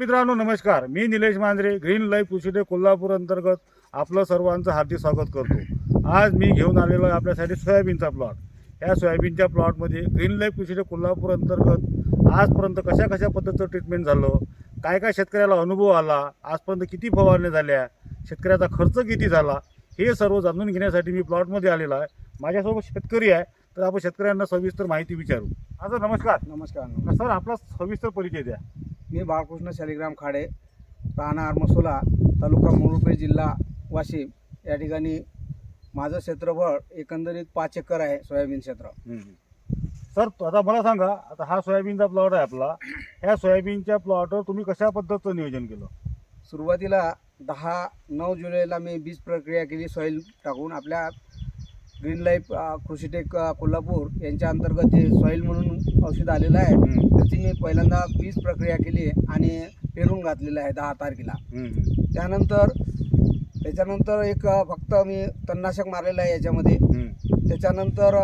मित्रांनो नमस्कार. मी निलेश मांजरे ग्रीन लाईफ कृषीडे कोल्हापूर अंतर्गत आपलं सर्वांचं हार्दिक स्वागत करतो. आज मी घेऊन आलेलो आहे आपल्यासाठी सोयाबीनचा प्लॉट. या सोयाबीनच्या प्लॉटमध्ये ग्रीन लाईफ कृषीडे कोल्हापूर अंतर्गत आजपर्यंत कशा कशा पद्धतीचं ट्रीटमेंट झालं? काय काय शेतकऱ्याला अनुभव आला? आजपर्यंत किती फवारण्या झाल्या? शेतकऱ्याचा खर्च किती झाला? हे सर्व जाणून घेण्यासाठी मी प्लॉटमध्ये आलेलो आहे. माझ्यासोबत शेतकरी आहे तर आपण शेतकऱ्यांना सविस्तर माहिती विचारू. आता नमस्कार. नमस्कार. सर आपला सविस्तर परिचय द्या. मी बाळकृष्ण शालिग्राम खाडे राहणार मसोला तालुका मुरुपे जिल्हा वाशिम. या ठिकाणी माझं क्षेत्रफळ एकंदरीत पाच एकर आहे सोयाबीन क्षेत्र. सर तो आता मला सांगा आता हा सोयाबीनचा प्लॉट आहे आपला. ह्या सोयाबीनच्या प्लॉटवर तुम्ही कशा पद्धतीचं नियोजन केलं? सुरुवातीला दहा नऊ जुलैला मी बीज प्रक्रिया केली सॉईल टाकून. आपल्या ग्रीन लाईफ कृषीटेक कोल्हापूर यांच्या अंतर्गत जे सॉईल म्हणून औषध आलेलं आहे त्याची मी पहिल्यांदा बीज प्रक्रिया केली आणि पेरून घातलेलं आहे दहा तारखेला. त्यानंतर त्याच्यानंतर एक फक्त मी तणनाशक मारलेलं आहे याच्यामध्ये. त्याच्यानंतर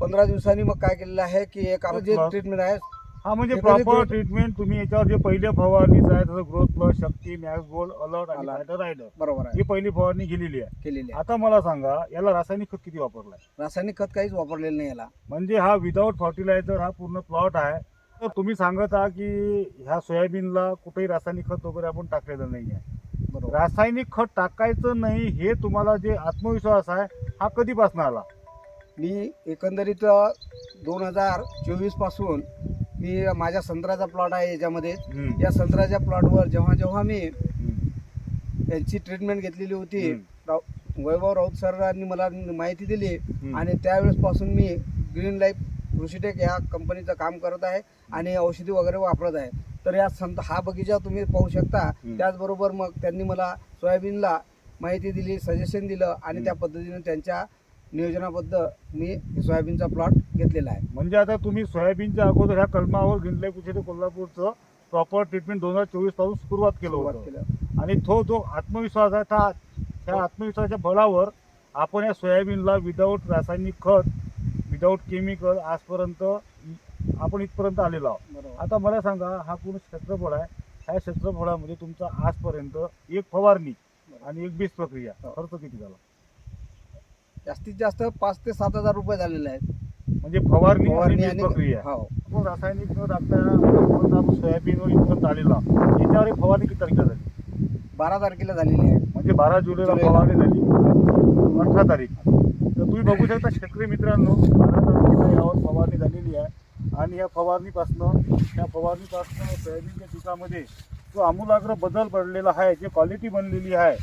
पंधरा दिवसांनी मग काय केलेलं आहे की एक जे. ट्रीटमेंट आहे. हा म्हणजे प्रॉपर ट्रीटमेंट तुम्ही याच्यावर जे पहिल्या फवारणीचं आहे तसं growth plus Shakti max gold alert आणि. फायटर रायडर बरोबर आहे. ही पहिली फवारणी गेलेली आहे. केलेली आहे. आता मला सांगा याला रासायनिक खत किती वापरलाय रासायनिक खत काहीच वापरलेलं नाही याला. म्हणजे हा विदाऊट फर्टिलायझर हा पूर्ण प्लॉट आहे. तर तुम्ही सांगत आहात की ह्या सोयाबीनला कुठेही रासायनिक खत वगैरे आपण टाकलेलं नाही आहे. बरोबर. रासायनिक खत टाकायचं नाही हे तुम्हाला जे आत्मविश्वास आहे हा कधीपासून आला? मी एकंदरीत दोन हजार चोवीसपासून मी माझ्या संत्र्याचा प्लॉट आहे याच्यामध्ये. या संत्र्याच्या प्लॉटवर जेव्हा जेव्हा मी यांची ट्रीटमेंट घेतलेली होती वैभव राऊत सरांनी मला माहिती दिली आणि त्यावेळेस पासून मी ग्रीन लाईफ कृषीटेक या कंपनीचं काम करत आहे आणि औषधी वगैरे वापरत आहे. तर या संत हा बगीचा तुम्ही पाहू शकता. त्याचबरोबर मग त्यांनी मला सोयाबीनला माहिती दिली सजेशन दिलं आणि. त्या पद्धतीने त्यांच्या नियोजनाबद्ध मी सोयाबीनचा प्लॉट घेतलेला आहे. म्हणजे आता तुम्ही सोयाबीनच्या अगोदर ह्या कलमावर गिंडले कुठे कोल्हापूरचं प्रॉपर ट्रीटमेंट दोन हजार चोवीसपासून सुरुवात केलं होतं. आणि तो जो आत्मविश्वास आहे त्या त्या आत्मविश्वासाच्या बळावर आपण या सोयाबीनला विदाऊट रासायनिक खत विदाऊट केमिकल आजपर्यंत आपण इथपर्यंत आलेलो आहोत. आता मला सांगा हा पूर्ण क्षेत्रफळ आहे. ह्या क्षेत्रफळामध्ये तुमचा आजपर्यंत एक फवारणी आणि एक बीज प्रक्रिया हो. खर्च किती झाला? जास्तीत जास्त पाच ते सात हजार रुपये झालेले आहेत. म्हणजे फवारणी आणि फवारणी बीज आणि प्रक्रिया. हो. रासायनिक न टाकता आतापर्यंत आपण सोयाबीनवर इथपर्यंत आलेलो आहोत याच्यावर फवारणी किती तारखेला झाली? बारा तारखेला झालेली आहे. म्हणजे बारा जुलैला जुलैला. फवारणी झाली. अठरा तारीख. तर तुम्ही बघू शकता शेतकरी मित्रांनो बारा तारखेला यावर फवारणी झालेली आहे. आणि या फवारणीपासनं त्या फवारणीपासनं सोयाबीनच्या पिकामध्ये जो आमूलाग्र बदल पडलेला आहे जे क्वालिटी बनलेली आहे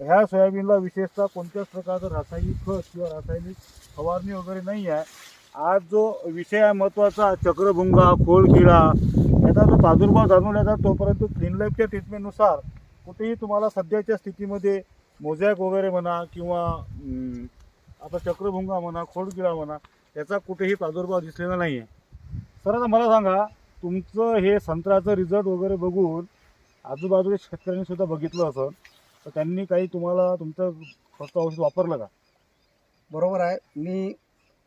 ह्या सोयाबीनला विशेषतः कोणत्याच प्रकारचं रासायनिक खत किंवा रासायनिक फवारणी वगैरे नाही आहे. आज जो विषय आहे महत्त्वाचा चक्रभुंगा खोळकिळा याचा जो प्रादुर्भाव जाणवल्याचा तोपर्यंत क्लीन लाईफच्या ट्रीटमेंटनुसार कुठेही तुम्हाला सध्याच्या स्थितीमध्ये मोझॅक वगैरे म्हणा किंवा आता चक्रभुंगा म्हणा खोडकिळा म्हणा याचा कुठेही प्रादुर्भाव दिसलेला नाही आहे. सर आता मला सांगा तुमचं हे संत्र्याचं रिझल्ट वगैरे बघून आजूबाजूच्या शेतकऱ्यांनी सुद्धा बघितलं असं तर त्यांनी काही तुम्हाला तुमचं खर्च औषध वापरलं का? बरोबर आहे. मी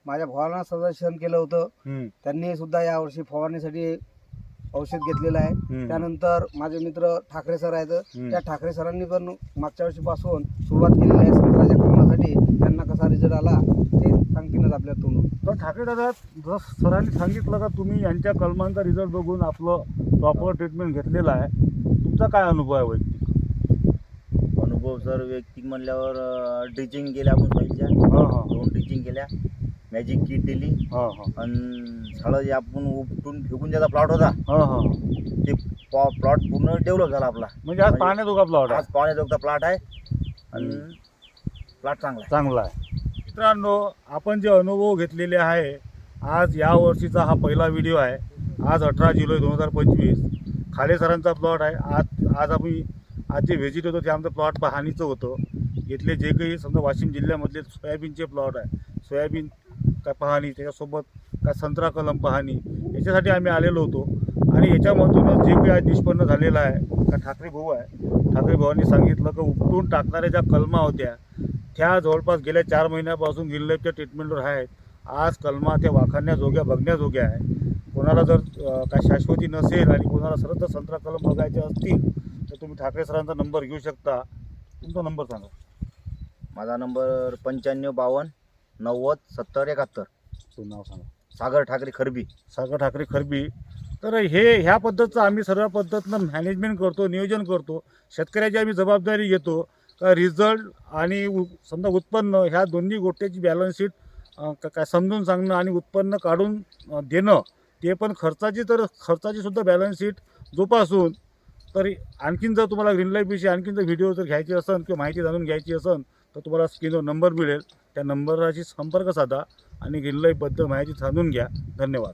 माझ्या भावाला सजेशन केलं होतं. हम्म, त्यांनी सुद्धा यावर्षी फवारणीसाठी औषध घेतलेलं आहे. त्यानंतर माझे मित्र ठाकरे सर आहेत. हम्म. त्या ठाकरे सरांनी पण मागच्या वर्षीपासून सुरुवात केलेली आहे संत्र्याच्या कामासाठी. त्यांना कसा रिझल्ट आला ते सांगतीलच आपल्या तोंडून. तर ठाकरे दादा जसं सरांनी सांगितलं का तुम्ही यांच्या कलमांचा रिझल्ट बघून आपलं प्रॉपर ट्रीटमेंट घेतलेलं आहे तुमचा काय अनुभव आहे वैयक्तिक अनुभव सर वैयक्तिक म्हणल्यावर ड्रिचिंग केल्या आपण पहिल्या. हां हां. दोन ड्रिचिंग केल्या. मॅजिक किट दिली. हां हां. आणि झाडं जे आपण उपटून फेकून ज्याचा प्लॉट होता. हां हां. ते प्लॉट पूर्ण डेव्हलप झाला आपला. म्हणजे आज म्हणजे पाहण्याजोगा प्लॉट आहे. आज पाण्याचा प्लॉट आहे. आणि प्लॉट चांगला आहे. चांगला आहे. मित्रांनो आपण जे अनुभव घेतलेले आहे आज या वर्षीचा हा पहिला व्हिडिओ आहे. आज अठरा जुलै दोन हजार पंचवीस. खाले सरांचा प्लॉट आहे. आज आज आम्ही आज जे व्हिजिट होतं ते आमचं प्लॉट पाहणीचं होतं. इथले जे काही समजा वाशिम जिल्ह्यामधले सोयाबीनचे प्लॉट आहे. सोयाबीन काय पाहणी त्याच्यासोबत काय संत्रा कलम पाहणी याच्यासाठी आम्ही आलेलो होतो. आणि याच्यामधूनच जे काही आज निष्पन्न झालेलं आहे का ठाकरे भाऊ आहे ठाकरे भाऊंनी सांगितलं का उपटून टाकणाऱ्या ज्या कलमा होत्या त्या जवळपास गेल्या चार महिन्यापासून गिरलेपच्या ट्रीटमेंटवर आहेत. आज कलमा त्या वाखाणण्याजोग्या बघण्याजोग्या आहे. कोणाला जर काय शाश्वती नसेल आणि कोणाला सरळ संत्रा कलम बघायचे असतील तुम्ही ठाकरे सरांचा नंबर घेऊ शकता. तुमचा नंबर सांगा. माझा नंबर पंच्याण्णव बावन्न नव्वद सत्तर एकाहत्तर. तुझं नाव सांगा. सागर ठाकरे खरबी. सागर ठाकरे खरबी. तर हे ह्या पद्धतीचं आम्ही सर्व पद्धतीनं मॅनेजमेंट करतो नियोजन करतो. शेतकऱ्याची आम्ही जबाबदारी घेतो. का रिझल्ट आणि उ समजा उत्पन्न ह्या दोन्ही गोष्टीची बॅलन्स शीट अं, का- काय समजून सांगणं आणि उत्पन्न काढून अं, देणं ते पण खर्चाची तर खर्चाची सुद्धा बॅलन्स शीट जोपासून तर आणखीन जर तुम्हाला ग्रीन लाईफविषयी आणखीन जर व्हिडिओ जर घ्यायची असेल किंवा माहिती जाणून घ्यायची असेल तर तुम्हाला स्क्रीनवर नंबर मिळेल. त्या नंबराशी संपर्क साधा आणि ग्रीन लाईफबद्दल माहिती जाणून घ्या. धन्यवाद.